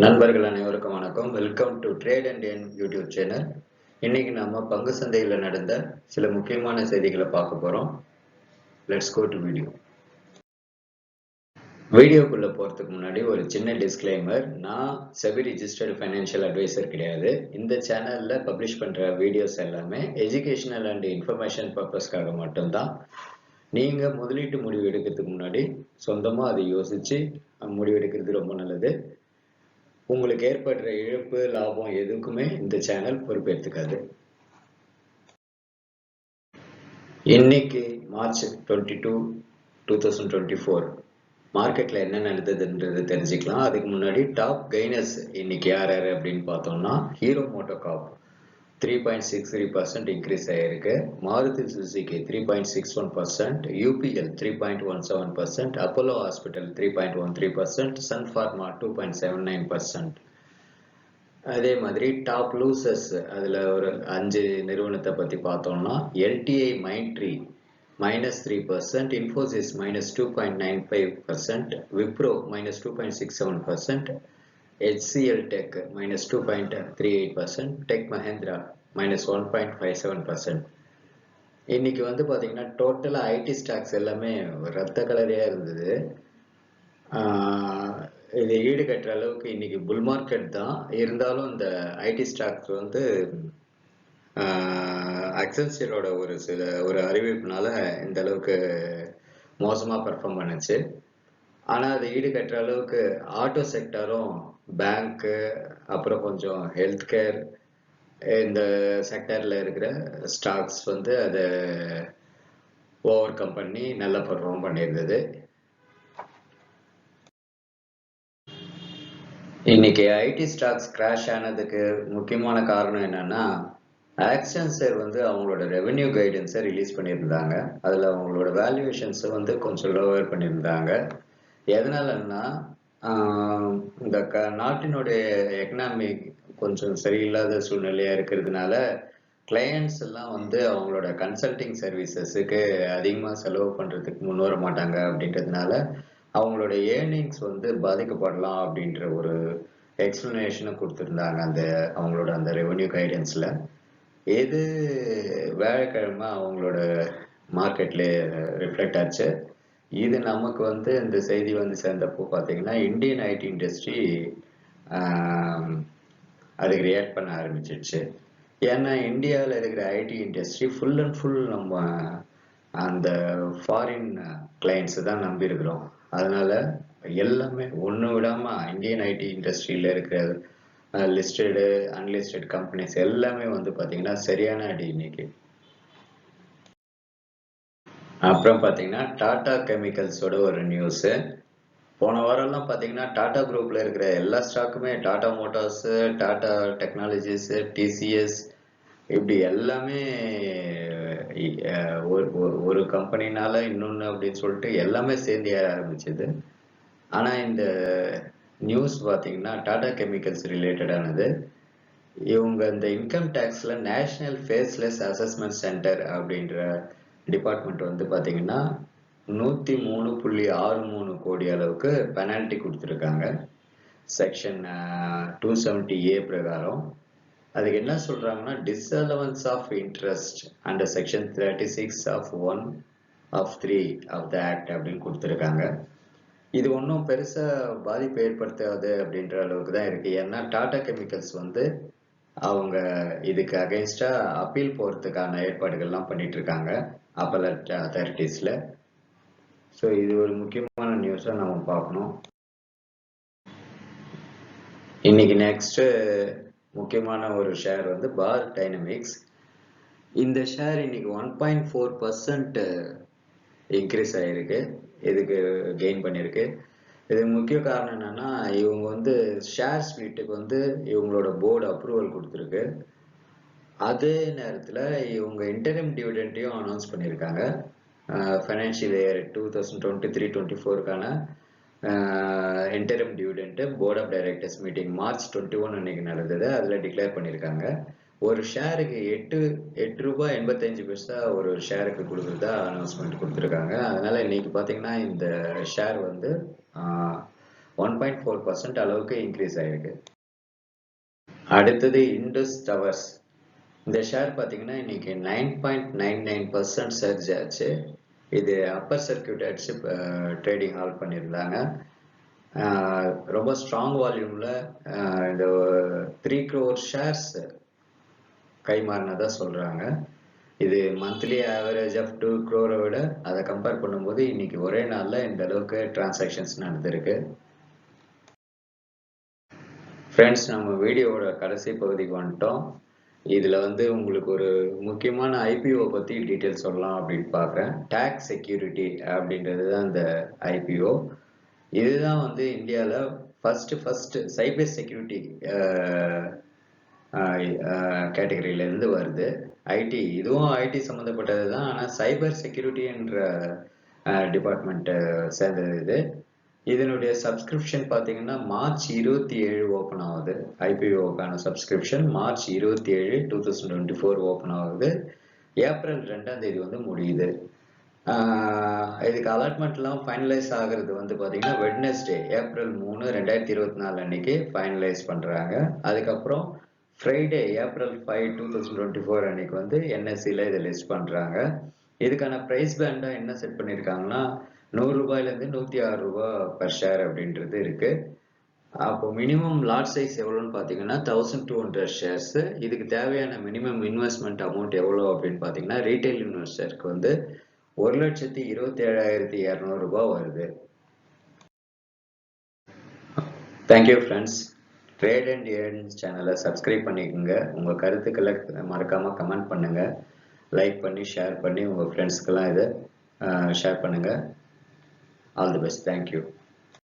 நண்பர்கள் அனைவருக்கும் வணக்கம். வெல்கம் டு ட்ரேட் அண்ட் என் யூடியூப் சேனல் இன்னைக்கு நாம பங்கு சந்தையில் நடந்த சில முக்கியமான செய்திகளை பார்க்க போறோம். லெட்ஸ் கோ டு வீடியோ வீடியோக்குள்ள போறதுக்கு முன்னாடி ஒரு சின்ன டிஸ்க்ளைமர் நான் செபி ரிஜிஸ்டர்டு ஃபைனான்ஷியல் அட்வைசர் கிடையாது. இந்த சேனல்ல பப்ளிஷ் பண்ற வீடியோஸ் எல்லாமே எஜுகேஷனல் அண்ட் இன்ஃபர்மேஷன் பர்பஸ்க்காக மட்டும்தான். நீங்க முதலீட்டு முடிவு எடுக்கிறதுக்கு முன்னாடி சொந்தமா அதை யோசிச்சு முடிவு எடுக்கிறது ரொம்ப நல்லது. உங்களுக்கு ஏற்படுற இழப்பு லாபம் எதுக்குமே இந்த சேனல் பொறுப்பேற்றுக்காது இன்னைக்கு March twenty two two thousand twenty four மார்க்கெட்டில் என்ன நடந்ததுன்றது தெரிஞ்சுக்கலாம். அதுக்கு முன்னாடி டாப் கைனர்ஸ் இன்னைக்கு யார் யார் அப்படின்னு பார்த்தோம்னா Hero MotoCorp three point six three percent increase ஆகிருக்கு Maruti Suzuki three point six one percent UPL three point one seven percent Apollo hospital three point one three percent Sun Pharma two point seven nine percent அதே மாதிரி top loses அதில் ஒரு அஞ்சு நிறுவனத்தை பற்றி பார்த்தோன்னா LTI Mindtree minus 3%, Infosys minus 2.95%, Wipro minus 2.67%, HCL Tech minus 2.38%, Tech Mahindra minus 1.57%. இன்னைக்கு வந்து பார்த்தீங்கன்னா டோட்டலாக ஐடி ஸ்டாக்ஸ் எல்லாமே ரத்த கலரையாக இருந்தது. இது ஈடு கட்டுற அளவுக்கு இன்னைக்கு புல் மார்க்கெட் தான். இருந்தாலும் இந்த ஐடி ஸ்டாக்ஸ் வந்து அக்சென்சியரோட ஒரு சில ஒரு அறிவிப்புனால இந்த அளவுக்கு மோசமாக பெர்ஃபார்ம் பண்ணுச்சு. ஆனால் அது ஈடு கட்டுற அளவுக்கு ஆட்டோ செக்டரும் பேங்க்கு அப்புறம் கொஞ்சம் ஹெல்த் கேர் இந்த செக்டரில் இருக்கிற ஸ்டாக்ஸ் வந்து அதை ஓவர் கம் பண்ணி நல்ல பர்ஃபார்ம் பண்ணியிருந்தது. இன்னைக்கு ஐடி ஸ்டாக்ஸ் கிராஷ் ஆனதுக்கு முக்கியமான காரணம் என்னன்னா ஆக்சன்சர் வந்து அவங்களோட ரெவென்யூ கைடன்ஸை ரிலீஸ் பண்ணியிருந்தாங்க. அதில் அவங்களோட வேல்யூவேஷன்ஸை வந்து கொஞ்சம் லோவர் பண்ணியிருந்தாங்க. எதனாலன்னா இந்த க நாட்டினுடைய எக்கனாமிக் கொஞ்சம் சரியில்லாத சூழ்நிலையாக இருக்கிறதுனால கிளையண்ட்ஸ் எல்லாம் வந்து அவங்களோட கன்சல்டிங் சர்வீசஸுக்கு அதிகமாக செலவு பண்ணுறதுக்கு முன் வர மாட்டாங்க அப்படின்றதுனால அவங்களோட ஏர்னிங்ஸ் வந்து பாதிக்கப்படலாம் அப்படின்ற ஒரு எக்ஸ்பிளனேஷனை கொடுத்துருந்தாங்க அந்த அவங்களோட அந்த ரெவன்யூ கைடன்ஸில் எது வேலைக்கிழமை அவங்களோட மார்க்கெட்லேயே ரிஃப்ளெக்ட் ஆச்சு. இது நமக்கு வந்து இந்த செய்தி வந்து சேர்ந்தப்போ பார்த்தீங்கன்னா இந்தியன் ஐடி இண்டஸ்ட்ரி அதுக்கு ரியாக்ட் பண்ண ஆரம்பிச்சிடுச்சு ஏன்னா இந்தியாவில் இருக்கிற IT industry full and full நம்ம அந்த ஃபாரின் கிளைண்ட்ஸ் தான் நம்பி இருக்கிறோம் எல்லாமே ஒன்று விடாமல் இந்தியன் ஐடி இண்டஸ்ட்ரியில் இருக்கிற லிஸ்டடு அன்லிஸ்டட் கம்பெனிஸ் எல்லாமே வந்து பார்த்திங்கன்னா சரியான அடி இன்னைக்கு அப்புறம் பார்த்தீங்கன்னா டாடா கெமிக்கல்ஸோட ஒரு நியூஸு போன வாரம்லாம் பார்த்தீங்கன்னா டாடா குரூப்பில் இருக்கிற எல்லா ஸ்டாக்குமே Tata Motors Tata Technologies TCS இப்படி எல்லாமே ஒரு ஒரு கம்பெனினால இன்னொன்று அப்படின்னு சொல்லிட்டு எல்லாமே சேர்ந்து ஆரம்பிச்சது. ஆனால் இந்த நியூஸ் பார்த்தீங்கன்னா டாடா கெமிக்கல்ஸ் ரிலேட்டடானது. இவங்க இந்த இன்கம் டேக்ஸில் நேஷ்னல் ஃபேஸ்லெஸ் அசஸ்மெண்ட் சென்டர் அப்படின்ற டிபார்ட்மெண்ட் வந்து பார்த்தீங்கன்னா நூற்றி மூணு புள்ளி ஆறு மூணு கோடி அளவுக்கு பெனால்ட்டி கொடுத்துருக்காங்க. செக்ஷன் டூ செவன்டி ஏ பிரகாரம். அதுக்கு என்ன சொல்கிறாங்கன்னா disallowance of interest under section thirty six of one of three of the act அப்படின்னு கொடுத்துருக்காங்க. இது ஒன்றும் பெருசாக பாதிப்பு ஏற்படுத்தாது அப்படின்ற அளவுக்கு தான் இருக்குது ஏன்னா டாடா கெமிக்கல்ஸ் வந்து அவங்க இதுக்கு அகைன்ஸ்டாக அப்பீல் போகிறதுக்கான ஏற்பாடுகள்லாம் பண்ணிட்டு இருக்காங்க அப்பலட் அத்தாரிட்டிஸில் ஸோ இது ஒரு முக்கியமான நியூஸாக நம்ம பார்க்கணும். இன்னைக்கு நெக்ஸ்ட்டு முக்கியமான ஒரு ஷேர் வந்து பார் டைனமிக்ஸ். இந்த ஷேர் இன்னைக்கு one point four percent increase ஆகிருக்கு இதுக்கு கெயின் பண்ணியிருக்கு இது முக்கிய காரணம் என்னன்னா இவங்க வந்து ஷேர் ஸ்பிளிட்டுக்கு வந்து இவங்களோட போர்டு அப்ரூவல் கொடுத்துருக்கு. அதே நேரத்தில் இவங்க இன்டர்ம் டிவிடெண்ட்டையும் அனௌன்ஸ் பண்ணியிருக்காங்க. Financial year two thousand twenty three twenty ஃபோருக்கான interim dividend board of directors meeting March twenty one அன்னைக்கு நடந்தது. அதில் டிக்ளேர் பண்ணியிருக்காங்க. ஒரு ஷேருக்கு எட்டு எட்டு ரூபாய் எண்பத்தஞ்சு பைசா ஒரு ஷேருக்கு கொடுக்குறதா அனௌன்ஸ்மெண்ட் கொடுத்துருக்காங்க. அதனால இன்னைக்கு பார்த்தீங்கன்னா இந்த ஷேர் வந்து ஒன் பாயிண்ட் ஃபோர் பர்சன்ட் அளவுக்கு இன்க்ரீஸ் ஆகிருக்கு அடுத்தது இண்டஸ் டவர்ஸ் இந்த ஷேர் பார்த்தீங்கன்னா இன்னைக்கு nine point nine nine percent surge ஆச்சு. இது அப்பர் சர்க்கியூட் அடிச்சு ட்ரேடிங் ஹால் பண்ணியிருந்தாங்க. ரொம்ப ஸ்ட்ராங் வால்யூமில் இந்த த்ரீ க்ரோர் ஷேர்ஸ் கைமாறினதாக சொல்கிறாங்க இது மந்த்லி ஆவரேஜ் ஆஃப் டூ க்ரோரை விட அதை கம்பேர் பண்ணும்போது இன்னைக்கு ஒரே நாளில் இந்த அளவுக்கு டிரான்சாக்ஷன்ஸ் நடந்திருக்கு. ஃப்ரெண்ட்ஸ் நம்ம வீடியோவோட கடைசி பகுதிக்கு வந்துட்டோம். இதில் வந்து உங்களுக்கு ஒரு முக்கியமான ஐபிஓ பற்றி டீட்டெயில் சொல்லலாம் அப்படின்னு பார்க்குறேன். டேக்ஸ் செக்யூரிட்டி அப்படின்றது தான் இந்த ஐபிஓ இதுதான் வந்து இந்தியாவில் ஃபஸ்ட்டு ஃபஸ்ட்டு சைபர் செக்யூரிட்டி கேட்டகரியிலேருந்து வருது. ஐடி இதுவும் ஐடி சம்மந்தப்பட்டது தான் ஆனால் சைபர் செக்யூரிட்டி என்ற டிபார்ட்மெண்ட்டை சேர்ந்தது இது. இதனுடைய சப்ஸ்கிரிப்ஷன் பார்த்தீங்கன்னா மார்ச் இருபத்தி ஏழு ஓப்பன் ஆகுது. ஐபிஓக்கான சப்ஸ்கிரிப்ஷன் மார்ச் இருபத்தி ஏழு two thousand twenty four open ஆகுது. ஏப்ரல் ரெண்டாம் தேதி வந்து முடியுது. இதுக்கு அலாட்மெண்ட்லாம் ஃபைனலைஸ் ஆகிறது வந்து பார்த்தீங்கன்னா வெட்னஸ்டே ஏப்ரல் மூணு ரெண்டாயிரத்தி இருபத்தி நாலு அன்னைக்கு ஃபைனலைஸ் பண்ணுறாங்க அதுக்கப்புறம் Friday April five two thousand twenty four அன்னைக்கு வந்து என்எஸ்சியில் இதை லிஸ்ட் பண்ணுறாங்க இதுக்கான ப்ரைஸ் பேண்டாக என்ன செட் பண்ணியிருக்காங்கன்னா நூறு ரூபாயிலேருந்து நூற்றி ஆறு ரூபா பர் ஷேர் அப்படின்றது இருக்குது அப்போ மினிமம் லாட் சைஸ் எவ்வளோன்னு பார்த்தீங்கன்னா தௌசண்ட் டூ ஹண்ட்ரட் ஷேர்ஸ் இதுக்கு தேவையான மினிமம் இன்வெஸ்ட்மெண்ட் அமௌண்ட் எவ்வளோ அப்படின்னு பார்த்தீங்கன்னா ரீட்டைல் இன்வெஸ்டருக்கு வந்து ஒரு லட்சத்தி இருபத்தி ஏழாயிரத்தி இரநூறுபா வருது. Thank you friends trade and earns சேனலை சப்ஸ்கிரைப் பண்ணிக்கோங்க. உங்கள் கருத்துக்களை மறக்காமல் கமெண்ட் பண்ணுங்கள் லைக் பண்ணி ஷேர் பண்ணி உங்கள் ஃப்ரெண்ட்ஸ்க்கெல்லாம் இதை ஷேர் பண்ணுங்கள் ஆல் தி பெஸ்ட் தேங்க்யூ